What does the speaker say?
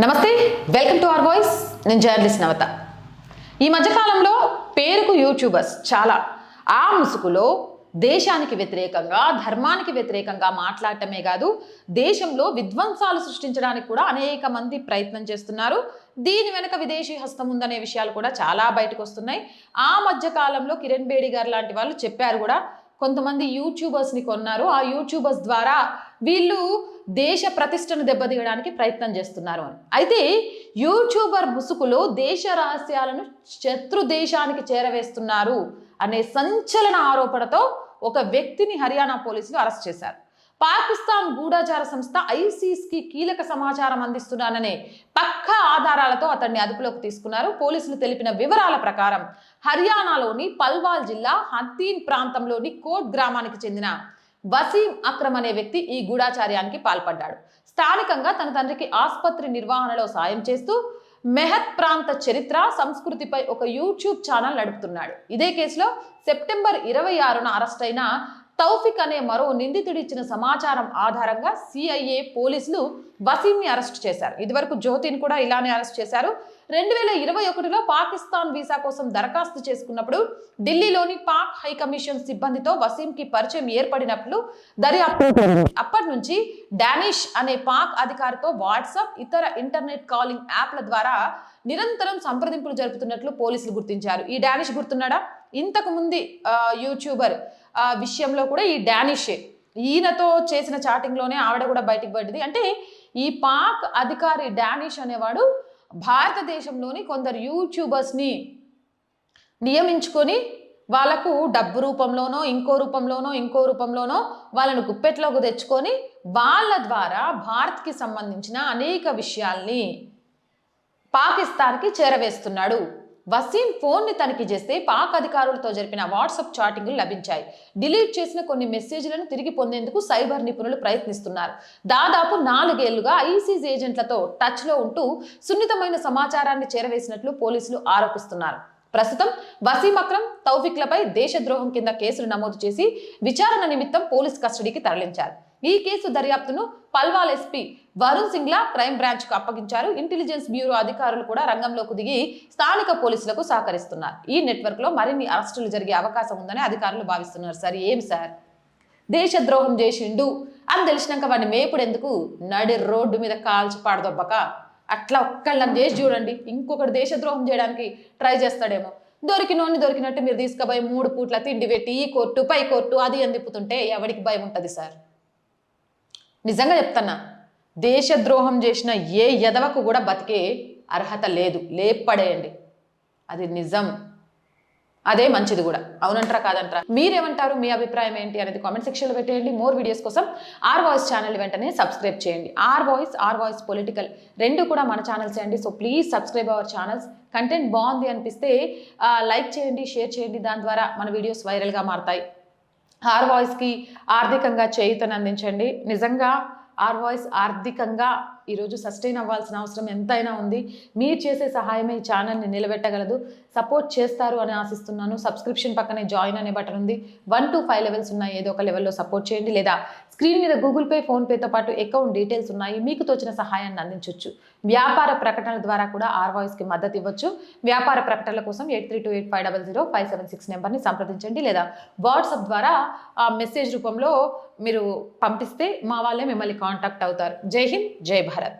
నమస్తే welcome to our voice నేను journalist Navata. ఈ మధ్యకాలంలో పేరుకు యూట్యూబర్స్ చాలా ఆ ముసుగులో దేశానికి వ్యతిరేకంగా ధర్మానికి వ్యతిరేకంగా మాట్లాడటమే కాదు దేశంలో విధ్వంసాలు సృష్టించడానికి కూడా అనేక మంది ప్రయత్నం చేస్తున్నారు. దీని వెనక విదేశీ హస్తం ఉందనే విషయాలు కూడా చాలా బయటకు వస్తున్నాయి. ఆ మధ్యకాలంలో కిరణ్ బేడి గారు లాంటి వాళ్ళు చెప్పారు కూడా కొంతమంది యూట్యూబర్స్ని కొన్నారు. ఆ యూట్యూబర్స్ ద్వారా వీళ్ళు దేశ ప్రతిష్టను దెబ్బతీయడానికి ప్రయత్నం చేస్తున్నారు అని. అయితే యూట్యూబర్ ముసుగులో దేశ రహస్యాలను శత్రు దేశానికి చేరవేస్తున్నారు అనే సంచలన ఆరోపణతో ఒక వ్యక్తిని హర్యానా పోలీసులు అరెస్ట్ చేశారు. పాకిస్తాన్ గూఢాచార సంస్థ ఐసీస్కి కీలక సమాచారం అందిస్తున్నాననే పక్కా ఆధారాలతో అతన్ని అదుపులోకి తీసుకున్నారు. పోలీసులు తెలిపిన వివరాల ప్రకారం హర్యానాలోని పల్వాల్ జిల్లా హతీన్ ప్రాంతంలోని కోట్ గ్రామానికి చెందిన వసీం అక్రమ్ అనే వ్యక్తి ఈ గూఢాచార్యానికి పాల్పడ్డాడు. స్థానికంగా తన తండ్రికి ఆసుపత్రి నిర్వహణలో సాయం చేస్తూ మెహత్ ప్రాంత చరిత్ర సంస్కృతిపై ఒక యూట్యూబ్ ఛానల్ నడుపుతున్నాడు. ఇదే కేసులో సెప్టెంబర్ ఇరవై ఆరున అరెస్ట్ అయిన తౌఫిక్ అనే మరో నిందితుడు ఇచ్చిన సమాచారం ఆధారంగా సిఐఏ పోలీసులు వసీంని అరెస్ట్ చేశారు. ఇదివరకు జ్యోతిని కూడా ఇలానే అరెస్ట్ చేశారు. రెండు వేల ఇరవై ఒకటిలో పాకిస్తాన్ వీసా కోసం దరఖాస్తు చేసుకున్నప్పుడు ఢిల్లీలోని పాక్ హై కమిషన్ సిబ్బందితో వసీంకి పరిచయం ఏర్పడినట్లు దర్యాప్తు అప్పటి నుంచి డానిష్ అనే పాక్ అధికారితో వాట్సాప్ ఇతర ఇంటర్నెట్ కాలింగ్ యాప్ల ద్వారా నిరంతరం సంప్రదింపులు జరుపుతున్నట్లు పోలీసులు గుర్తించారు. ఈ డానిష్ గుర్తున్నాడా? ఇంతకు ముందు యూట్యూబర్ విషయంలో కూడా ఈ డానిషే. ఈయనతో చేసిన చాటింగ్లోనే ఆవిడ కూడా బయటికి పడింది అంటే ఈ పాక్ అధికారి డానిష్ అనేవాడు భారతదేశంలోని కొందరు యూట్యూబర్స్ని నియమించుకొని వాళ్ళకు డబ్బు రూపంలోనో ఇంకో రూపంలోనో ఇంకో రూపంలోనో వాళ్ళను గుప్పెట్లోకి తెచ్చుకొని వాళ్ళ ద్వారా భారత్కి సంబంధించిన అనేక విషయాల్ని పాకిస్తాన్కి చేరవేస్తున్నాడు. వసీం ఫోన్ని తనిఖీ చేస్తే పాక్ అధికారులతో జరిపిన వాట్సాప్ చాటింగ్లు లభించాయి. డిలీట్ చేసిన కొన్ని మెసేజ్లను తిరిగి పొందేందుకు సైబర్ నిపుణులు ప్రయత్నిస్తున్నారు. దాదాపు నాలుగేళ్ళుగా ఐసీస్ ఏజెంట్లతో టచ్లో ఉంటూ సున్నితమైన సమాచారాన్ని చేరవేసినట్లు పోలీసులు ఆరోపిస్తున్నారు. ప్రస్తుతం వసీం అక్రమ్ తౌఫిక్లపై దేశద్రోహం కింద కేసులు నమోదు చేసి విచారణ నిమిత్తం పోలీస్ కస్టడీకి తరలించారు. ఈ కేసు దర్యాప్తును పల్వాల్ ఎస్పీ వరుణ్ సింగ్లా క్రైమ్ బ్రాంచ్కు అప్పగించారు. ఇంటెలిజెన్స్ బ్యూరో అధికారులు కూడా రంగంలోకి దిగి స్థానిక పోలీసులకు సహకరిస్తున్నారు. ఈ నెట్వర్క్లో మరిన్ని అరెస్టులు జరిగే అవకాశం ఉందని అధికారులు భావిస్తున్నారు. సార్ ఏమి సార్? దేశద్రోహం చేసిండు. అని తెలిసినాక వాడిని మేపుడు ఎందుకు? నడి రోడ్డు మీద కాల్చి పాడదొబ్బక. అట్లా ఒక్కళ్ళని చేసి చూడండి. ఇంకొకటి దేశద్రోహం చేయడానికి ట్రై చేస్తాడేమో. దొరికినోని దొరికినట్టు మీరు తీసుకుపోయి మూడు పూట్ల తిండి పెట్టి ఈ కోర్టు పై కోర్టు అది అని తిప్పుతుంటే ఎవరికి భయం ఉంటుంది సార్? నిజంగా చెప్తున్నా దేశద్రోహం చేసిన ఏ ఎదవకు కూడా బతికే అర్హత లేదు. లేపడేయండి. అది నిజం. అదే మంచిది కూడా. అవునంటారా కాదంటారా? మీరేమంటారు? మీ అభిప్రాయం ఏంటి అనేది కామెంట్ సెక్షన్లో పెట్టేయండి. మోర్ వీడియోస్ కోసం ఆర్ వాయిస్ ఛానల్ వెంటనే సబ్స్క్రైబ్ చేయండి. R voice R voice political రెండు కూడా మన ఛానల్స్ అండి. So please subscribe our channels. Content బాగుంది అనిపిస్తే లైక్ చేయండి షేర్ చేయండి. దాని ద్వారా మన వీడియోస్ వైరల్గా మారతాయి. ఆర్ వాయిస్కి ఆర్థికంగా చేయుతను అందించండి నిజంగా ఆర్ వాయిస్ ఆర్థికంగా ఈరోజు సస్టైన్ అవ్వాల్సిన అవసరం ఎంతైనా ఉంది. మీరు చేసే సహాయమే ఈ ఛానల్ని నిలబెట్టగలదు. సపోర్ట్ చేస్తారు అని ఆశిస్తున్నాను. సబ్స్క్రిప్షన్ పక్కనే జాయిన్ అనే బటన్ ఉంది. వన్ టు ఫైవ్ లెవెల్స్ ఉన్నాయి. ఏదో ఒక లెవెల్లో సపోర్ట్ చేయండి. లేదా స్క్రీన్ మీద గూగుల్ పే ఫోన్పేతో పాటు అకౌంట్ డీటెయిల్స్ ఉన్నాయి. మీకు తోచిన సహాయాన్ని అందించవచ్చు వ్యాపార ప్రకటనల ద్వారా కూడా ఆర్ వాయిస్కి మద్దతు ఇవ్వచ్చు. వ్యాపార ప్రకటనల కోసం eight three two eight five double zero five seven six నెంబర్ని సంప్రదించండి. లేదా వాట్సాప్ ద్వారా ఆ మెసేజ్ రూపంలో మీరు పంపిస్తే మా వాళ్ళే మిమ్మల్ని కాంటాక్ట్ అవుతారు జై హింద్ జై భారత్